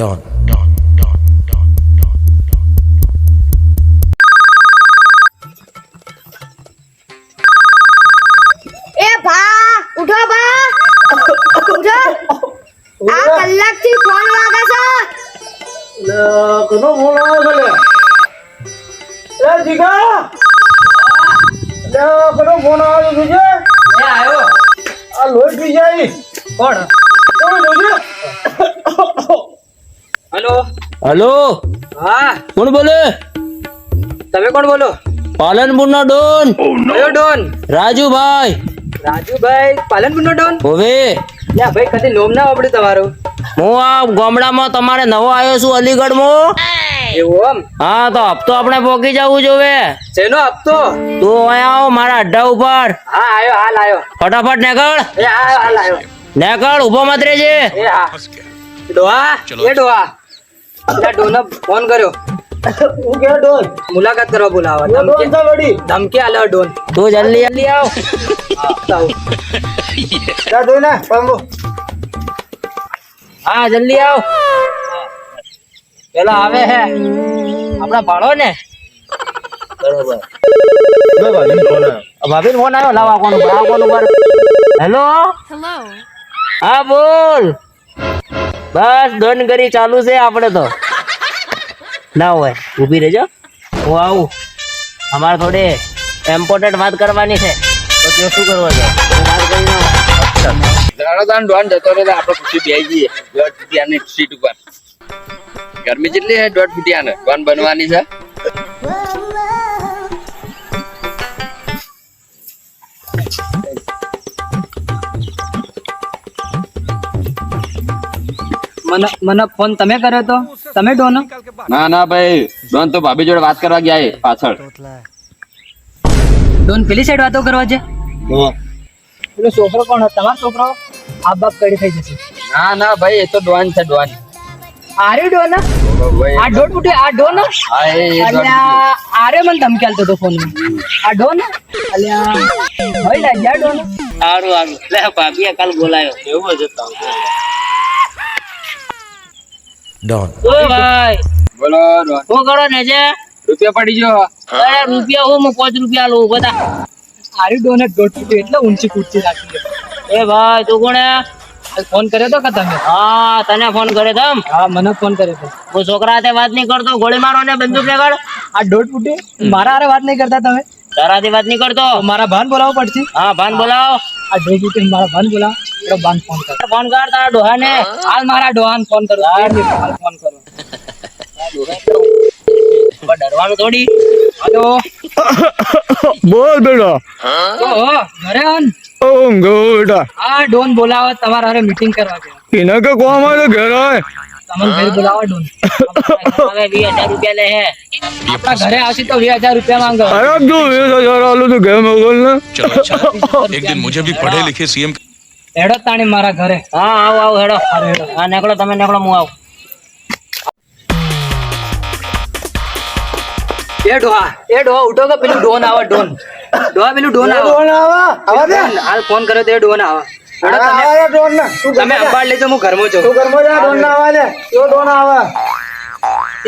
Don. એ ભા ઉઠો ભા. ઉઠો. આ કલાકથી ફોન વાગે છે. કનો ફોન આવે છે લે? લે જીગા લે કનો ફોન આવે છે જોજે. લે આયો. આ લોટ પી જાય. કોણ? કોણ જોજે? હલો? હેલો? હા. કોણ બોલે? તમે કોણ બોલો? પાલનપુર નો ડોન કયો ડોન? રાજુભાઈ. રાજુભાઈ પાલનપુર નો ડોન? હવે. ના ભાઈ કદી નોમ ના વાપર્યું તમારું. હું આ ગામડામાં તમારે નવો આવ્યો છું અલીગઢમાં. એવું આમ હા તો હપ્તો આપણે પોકી જવું જોવે. શેનો હપ્તો? તું અહીંયા આવ મારા અડ્ડા ઉપર. હા આયો હાલ આયો. ફટાફટ નેકળ. એ આયો હાલ આયો. નેકળ ઊભો મત રેજે. એ હા. ડોહા? એ ડોહા? ડોનો ફોન કર્યો. હું કે ડોન? મુલાકાત કરવા બોલાવા. ધમકી. છે વડી. ધમકી આલ્યો ડોન. તું જલ્દી જલ્દી આવ. આવ. જા ને પાંગો હા જલ્દી આવ. પેલા આવે હે. આપણા ભાડો ને? બરોબર. ભાભી ફોન આવ્યો. લાવા કોણ ઉપર હેલો? હા બોલ. બસ દોન કરી ચાલુ છે આપણે તો. ના હોય, ઊભી રહેજો. હું આવું. અમારે થોડી ઇમ્પોર્ટન્ટ વાત કરવાની છે. તો તે શું કરવો છે આપણે જઈએ. દોઢ ફૂટિયાની સીટ ઉપર. ગરમી જેટલી છે, દોઢ ફૂટિયાને ડોન બનવાની છે. મને મને ફોન તમે કર્યો તો? તમે ડોનો? ના ના ભાઈ. ડોન તો ભાભી જોડે વાત કરવા ગયા પાછળ. ડોન પેલી સાઈડ વાતો કરવા છે? પેલો છોકરો કોણ તમારો છોકરો? આ બાપ કડી થઈ જશે. ના ના ભાઈ એ તો ડોન છે ડોન. આરે ડોન? આ દોઢ ફૂટે આ ડોન. અલ્યા આરે મને ધમકી આલતો હતો ફોન આ ડોન અલ્યા હોય લાગ્યા ડોન સારું સારું. લે ભાભી કાલ બોલાયો. એવું જ હતો. Don. ઓ ભાઈ. બોલો ડોન શું કરો ને જે? રૂપિયા પડી ગયો. અરે રૂપિયા હું હું પાંચ રૂપિયા લઉં બધા. સારી ડોન જ દોઢ એટલે ઊંચી કૂદતી રાખી એ ભાઈ તું કોણે? ફોન કર્યો તો કે તમે હા તને ફોન કર્યો તમ હા મને ફોન કર્યો તો. હું છોકરા હાથે વાત નહીં કરતો ગોળી મારો ને બંદૂક લેગાડ. આ દોઢ ફૂટે? મારા હારે વાત નહીં કરતા તમે? તારાથી વાત નહીં કરતો. મારા ભાન બોલાવો પડશે. હા ભાન બોલાવો. આ દોઢ ફૂટે મારા ભાન બોલાવો. ભાન ફોન કર. ફોન કર તારા ડોહાને. હાલ મારા ડોહાન ફોન કરો. હાલ ફોન કરો. ડરવાનું થોડી. હલો. બોલ બેટા. ઓહો ઘરે આન ઓમ ગો બેટા. આ ડોન બોલાવે તમારા હારે મીટિંગ કરવા છે એને કે કોમ આવે ઘર આવે અમન ઘરે બોલાવો ડોન હવે 20000 રૂપિયા લે હે. આપણા ઘરે આવશે તો 20000 રૂપિયા માંગો. અરે તું ઓલું તું ગયો મોગલ ને. એક દિન મુજે ભી પઢે લિખે સીએમ. હેડો તાણી મારા ઘરે. હા આવો આવો હેડો. હેડો. હા નેકળો તમે નેકડો હું આવું. એ ડોહા એ ડોહા ઉઠો કે પેલું ડોન આવા ડોન ડોહા પેલું ડોન આવા. ડોન આવા. આવા હાલ ફોન કર્યો તો એ ડોન આવા. આવા ડોન ને. તમે અંબાડ લેજો હું ઘરમાં છું. તું ઘરમાં જા ડોન ના આવે યો ડોન આવે.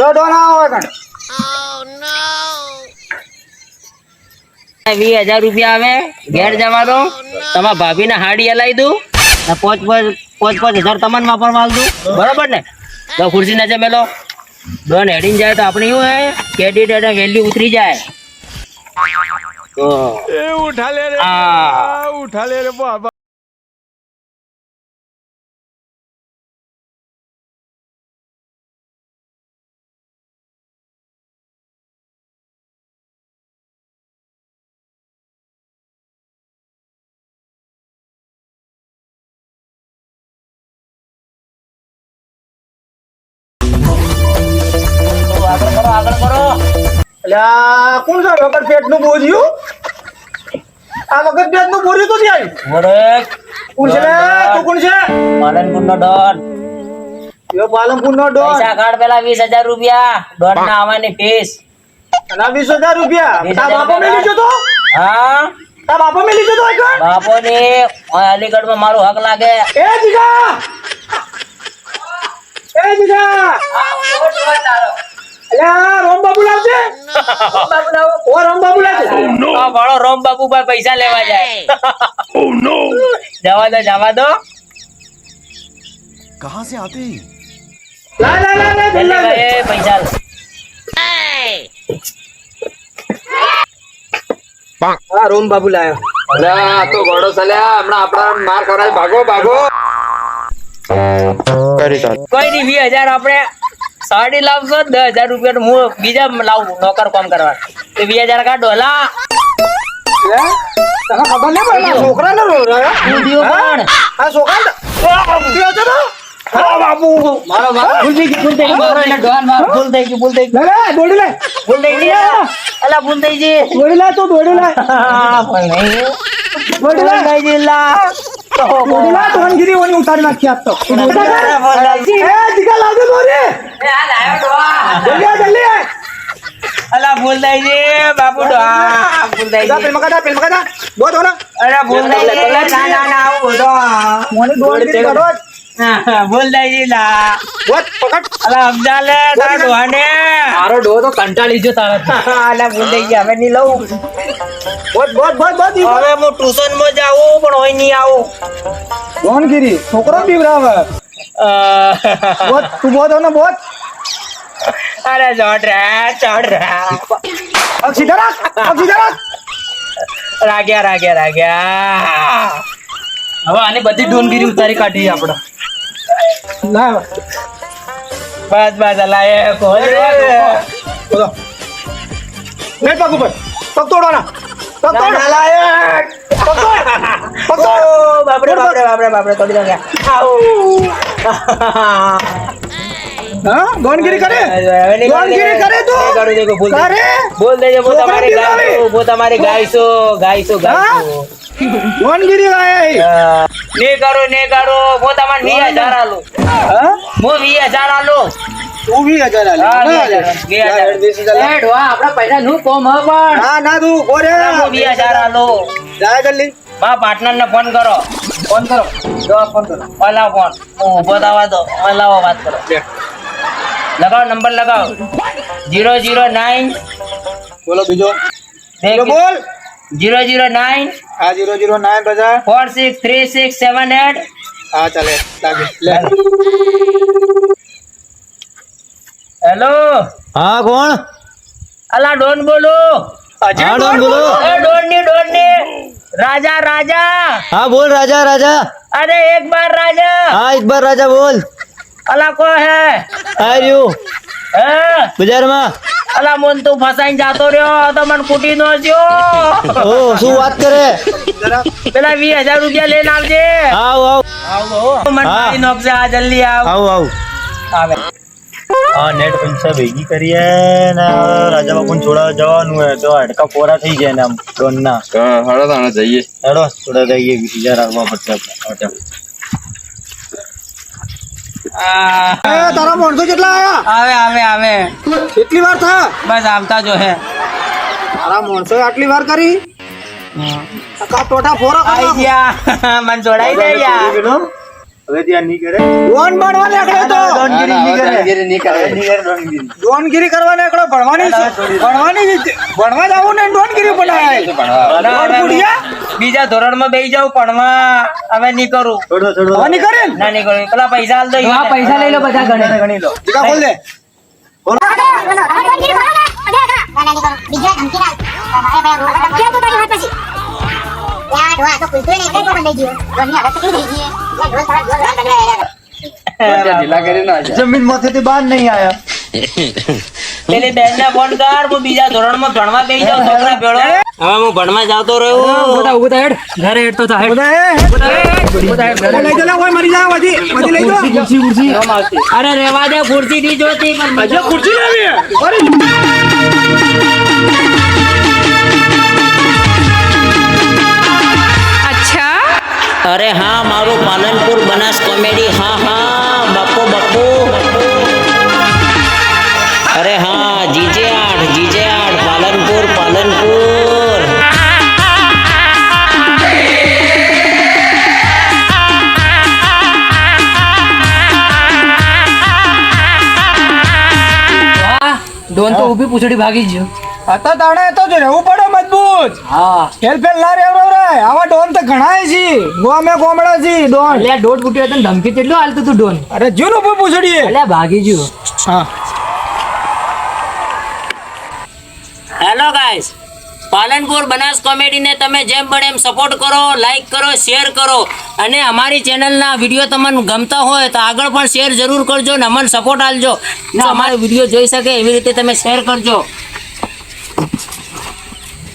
યો ડોન આવે કણ. વીસ હજાર રૂપિયા આવે ઘેર જવાનો તમારા ભાભીને હાડી હલાવી દઉં. ને પાંચ પાંચ પાંચ પાંચ હજાર તમને વાપરવા આલ દઉં. બરોબર ને? તો ખુરશી નીચે મેલો. ડોન હેડીને જાય તો આપણે એવું હે? ક્રેડિટ વેલ્યુ ઉતરી જાય. તો એ ઉઠા લે રે ઉઠા લે રે બાબા આગળ કરો. અલ્યા કોણ છે? વગર પેટનું બોજ્યું? આ વગર પેટનું બોર્યું તો ત્યાં વડે કોણ છે તું કોણ છે? પાલનપુર નો ડોન. યો પાલનપુર નો ડોન. પૈસા કાઢ પેલા 20000 રૂપિયા. ડોન ના આવવાની ફીસ વીસ હજાર રૂપિયા. તા બાપો મે લીધો તો? હા. તા બાપો મે લીધો તો એક બાપો ને અલીગઢમાં મારો હક લાગે. એ જીગા! એ જીગા! આ રોમ બાબુ Oh, પૈસા લેવા જાય. Oh, જવા દો જવા દો. કહા સે આતે પૈસા રોમ બાબુ લાયો. ભાગો ભાગો. કરી ચાલ કોઈ નહીં વીસ હજાર આપણે સાડી લાવશો દસ હજાર રૂપિયા તો હું બીજા લાવું નોકર કામ કરવા. તો બે હજાર કાઢો લા. તને ખબર નહીં પડે આ છોકરાને રો હું? દિયો પણ. આ છોકરા ઉઠ્યો છે તો હા મારો ભૂલ થઈ ગઈ ભૂલ થઈ ગઈ મારો એને ડોહાન માર ભૂલ થઈ ગઈ ભૂલ થઈ ગઈ લે લે દોડી લે. ભૂલ થઈ ગઈ. અલા ભૂલ થઈ ગઈ. દોડી લે તું દોડી લે. હા, નહીં દોડી લે. થઈ ગઈ લા. દોડી લે તો હનગીરી ઓની ઉતારી નાખી આપ તો. એ અલા બાપુ ડોહા પેલ પેલ અરે ના ના ના આવું મોને દોડી કરો લા. બોત પકડ. અલા તારા ડોહાને મારો ડો તો કંટાળી જો તારા અલા ભૂલ થઈ હવે નહીં લઉં. બોત બોત બોત બોત હવે હું ટ્યુશનમાં જાઉં પણ હોય નહીં આવું. રોહનગીરી છોકરો બીવરાવે બોત તું બોત હો ને બોત અરે ચડ રે ચડ રે. પગ સીધા રાખ પગ સીધા રાખ રાગ્યા રાગ્યા રાગ્યા. હવે આની બધી ડોનગીરી ઉતારી કાઢી આપણે. ના બસ બસ અલા એ કોણ બોલો. લે પગ ઉપર. પગ તોડવાના. પગ તોડ નાલાયક પકડ! ઓ બાપરે બાપરે બાપરે બાપરે નાખ્યા આઉ હા? ગોનગીરી કરે? ગોનગીરી કરે. તું? નહીં દેખો, બોલ કરે? બોલ દેજે છોકરા તમારી. ગાયસો હું તમારી ગાયસો ગાયસો ગાયસો ગોનગીરી આય ને કરો ને કરો હું તમારે વીસ હજાર આલું. હા? બી હજાર આલે. હા, હા, હજાર. વીસ હજાર. વીસ હજાર લે. એ ડોહા આપણા પૈસા નું કોમ પણ. ના ના તું ઊભો વીસ હજાર આલું. જાય જલ્દી મારા પાર્ટનર ને ફોન કરો. ફોન કરો. જો ફોન કરો. પહેલા ફોન હું ઊભો થવા દો. ઓલાવો વાત કરો. લગાવો નંબર લગાવો. Zero zero nine. બોલો બીજો. બોલ. Zero zero nine. હા જીરો જીરો નાઇન બધા four six three six seven eight હા ચાલે. લાગે. લે. હેલો હા કોણ? અલા ડોન બોલો. હા ડોન બોલો. એ ડોનની ડોનની રાજા રાજા. હા બોલ રાજા રાજા. અરે એક બાર રાજા. હા એક બાર રાજા બોલ. અલા કો હે? આ રહ્યું. હે? બજારમાં. અલા મન તું ફસાઈને જાતો રહ્યો. તો મને કુટી નો જ્યો. ઓ શું વાત કરે? પેલા વીસ હજાર રૂપિયા લઈને આવજે. આવ આવ. મને મન મારી આ જલ્દી આવ આવ. આવ આવે. હા નેટ પૈસા ભેગી કરીએ ને રાજા બાપુ છોડા જવાનું હે તો હડકા પોરા થઈ ગયા ને આમ ડોન ના. હળો તાણે જઈએ. હેડો છોડા જઈએ બીજા રાખવા પડશે. આપણે. આ, એ તારા માણસો કેટલા આયા? આવે આવે આવે. કેટલી વાર થા બસ આવતા જો હે. તારા માણસો આટલી વાર કરી? કા ટોટા ફોરા આઈ ગયા. મને જોડાઈ દે યાર હવે ત્યાં નહીં કરે ડોન બનવા નીકળ્યો તો ડોનગીરી નહીં કરે ડોનગીરી નહીં કરે. નહીં ડોનગીરી ડોનગીરી કરવા નીકળો ભણવાની છે. ભણવાની છે. ભણવા જાવું ને ડોનગીરી બનાય હવે? બીજા ધોરણમાં બેસી જાઉં ભણવા હવે નહીં કરું છોડો છોડો નહીં કરે ના નહીં કરું પેલા પૈસા હાલ દો હા પૈસા લઈ લો બધા ગણે ગણી લો જીગા બોલ દે બીજા ધમકી ભાઈ જમીનમાંથી બહાર નહીં આયા પેલી બેન ને ફોન કર હું બીજા ધોરણમાં ભણવા બેસી જાઉં છોકરા ભેળો હવે હું ભણવા જાતો રહ્યો હેડ. ઘરે હેડ તો હેડ. લઈ જલે મરી લઈ. ખુરશી ખુરશી અરે રેવા દે ખુરશી ની જોતી પણ હજુ ખુરશી લેવી અરે અરે હા મારું પાલનપુર બનાસ કોમેડી. હા હા બાપુ બાપુ. અરે હા જીજે આઠ જીજે આઠ પાલનપુર પાલનપુર. ડોન તો ઊભી પૂછડી ભાગી ગયો. હતા તાણે તો જ રહેવું પડે મજબૂત. હા. ફેલ ફેલ ના રહેવું રે. આવા ડોન તો ઘણાય છે. ગોમે ગોમડા છે ડોન. લે ડોટ દોઢ તને ધમકી કેટલું હાલતું તું ડોન? અરે જો નું પૂછડીએ. એટલે ભાગી જો હા. હેલો ગાઈસ પાલનપુર બનાસ કોમેડીને તમે જેમ બને એમ સપોર્ટ કરો લાઈક કરો શેર કરો. અને અમારી ચેનલના વીડિયો તમને ગમતા હોય તો આગળ પણ શેર જરૂર કરજો ને અમને સપોર્ટ આપજો. અમારો વીડિયો જોઈ શકે એવી રીતે તમે શેર કરજો.